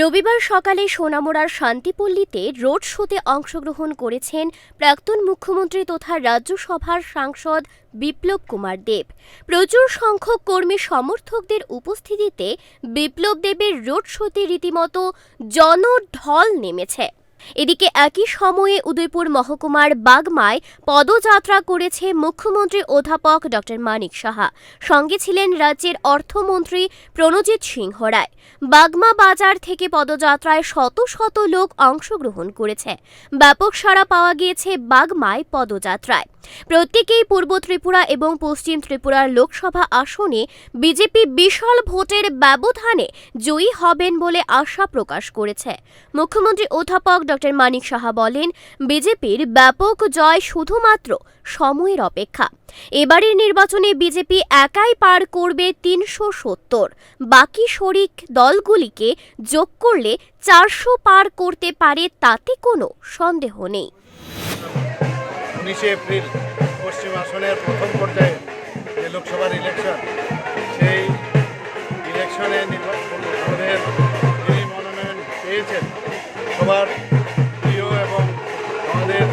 রবিবার সকালে সোনামোড়ার শান্তিপল্লীতে রোড শোতে অংশগ্রহণ করেছেন প্রাক্তন মুখ্যমন্ত্রী তথা রাজ্যসভার সাংসদ বিপ্লব কুমার দেব। প্রচুর সংখ্যক কর্মী সমর্থকদের উপস্থিতিতে বিপ্লব দেবের রোড শোতে রীতিমতো জনঢল নেমেছে। এদিকে একই সময়ে উদয়পুর মহকুমার বাগমায় পদযাত্রা করেছে মুখ্যমন্ত্রী অধ্যাপক ড মানিক সাহা। সঙ্গে ছিলেন রাজ্যের অর্থমন্ত্রী প্রণজিৎ সিংহ রায়। বাগমা বাজার থেকে পদযাত্রায় শত শত লোক অংশগ্রহণ করেছে। ব্যাপক সাড়া পাওয়া গিয়েছে বাগমায় পদযাত্রায়। প্রত্যেকেই পূর্ব ত্রিপুরা এবং পশ্চিম ত্রিপুরার লোকসভা আসনে বিজেপি বিশাল ভোটের ব্যবধানে জয়ী হবেন বলে আশা প্রকাশ করেছে। মুখ্যমন্ত্রী অধ্যাপক ডক্টর মানিক সাহা বলেন, বিজেপির ব্যাপক জয় শুধুমাত্র সময়ের অপেক্ষা। এবারের নির্বাচনে বিজেপি একাই পার করবে তিনশো সত্তর। বাকি শরিক দলগুলিকে যোগ করলে চারশো পার করতে পারে তাতে কোনো সন্দেহ নেই। উনিশে এপ্রিল পশ্চিম আসনের প্রথম পর্যায়ে যে লোকসভার ইলেকশন সেই ইলেকশনে নির্বাচন আমাদের যিনি মনোনয়ন পেয়েছেন, সবার প্রিয় এবং আমাদের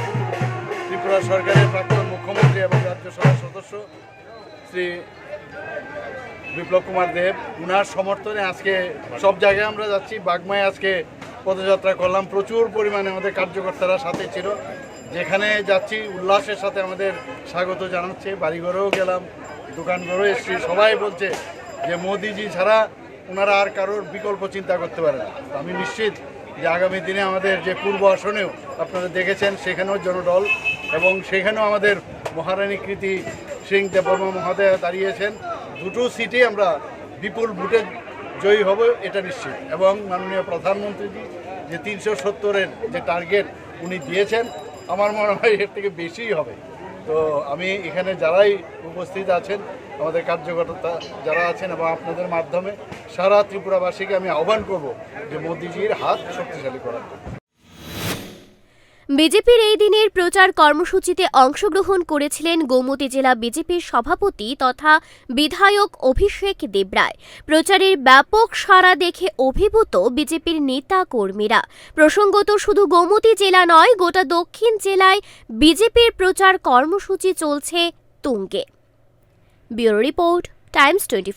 ত্রিপুরা সরকারের প্রাক্তন মুখ্যমন্ত্রী এবং রাজ্যসভার সদস্য শ্রী বিপ্লব কুমার দেব, উনার সমর্থনে আজকে সব জায়গায় আমরা যাচ্ছি। বাগমায় আজকে পদযাত্রা করলাম। প্রচুর পরিমাণে আমাদের কার্যকর্তারা সাথে ছিল। যেখানে যাচ্ছি, উল্লাসের সাথে আমাদের স্বাগত জানাচ্ছে। বাড়িঘরেও গেলাম, দোকানঘরেও এসছি। সবাই বলছে যে মোদিজি ছাড়া ওনারা আর কারোর বিকল্প চিন্তা করতে পারে না। আমি নিশ্চিত যে আগামী দিনে আমাদের যে পূর্ব আসনেও আপনারা দেখেছেন, সেখানেও জনদল এবং সেখানেও আমাদের মহারানী কৃতি সিং দেববর্মা মহোদয় দাঁড়িয়েছেন। দুটো সিটে আমরা বিপুল ভোটে জয়ী হব, এটা নিশ্চিত। এবং মাননীয় প্রধানমন্ত্রীজি যে তিনশো সত্তরের যে টার্গেট উনি দিয়েছেন আমার মনে হয় এর থেকে বেশিই হবে তো আমি এখানে যারাই উপস্থিত আছেন, আমাদের কার্যকর্তা যারা আছেন এবং আপনাদের মাধ্যমে সারা ত্রিপুরাবাসীকে আমি আহ্বান করব যে মোদিজির হাত শক্তিশালী করার। বিজেপির এই দিনের প্রচার কর্মসূচিতে অংশগ্রহণ করেছিলেন গোমতী জেলা বিজেপির সভাপতি তথা বিধায়ক অভিষেক দেবরায়। প্রচারের ব্যাপক সাড়া দেখে অভিভূত বিজেপির নেতা কর্মীরা প্রসঙ্গত শুধু গোমতী জেলা নয়, গোটা দক্ষিণ জেলায় বিজেপির প্রচার কর্মসূচি চলছে তুঙ্গে। Bureau report, Times twenty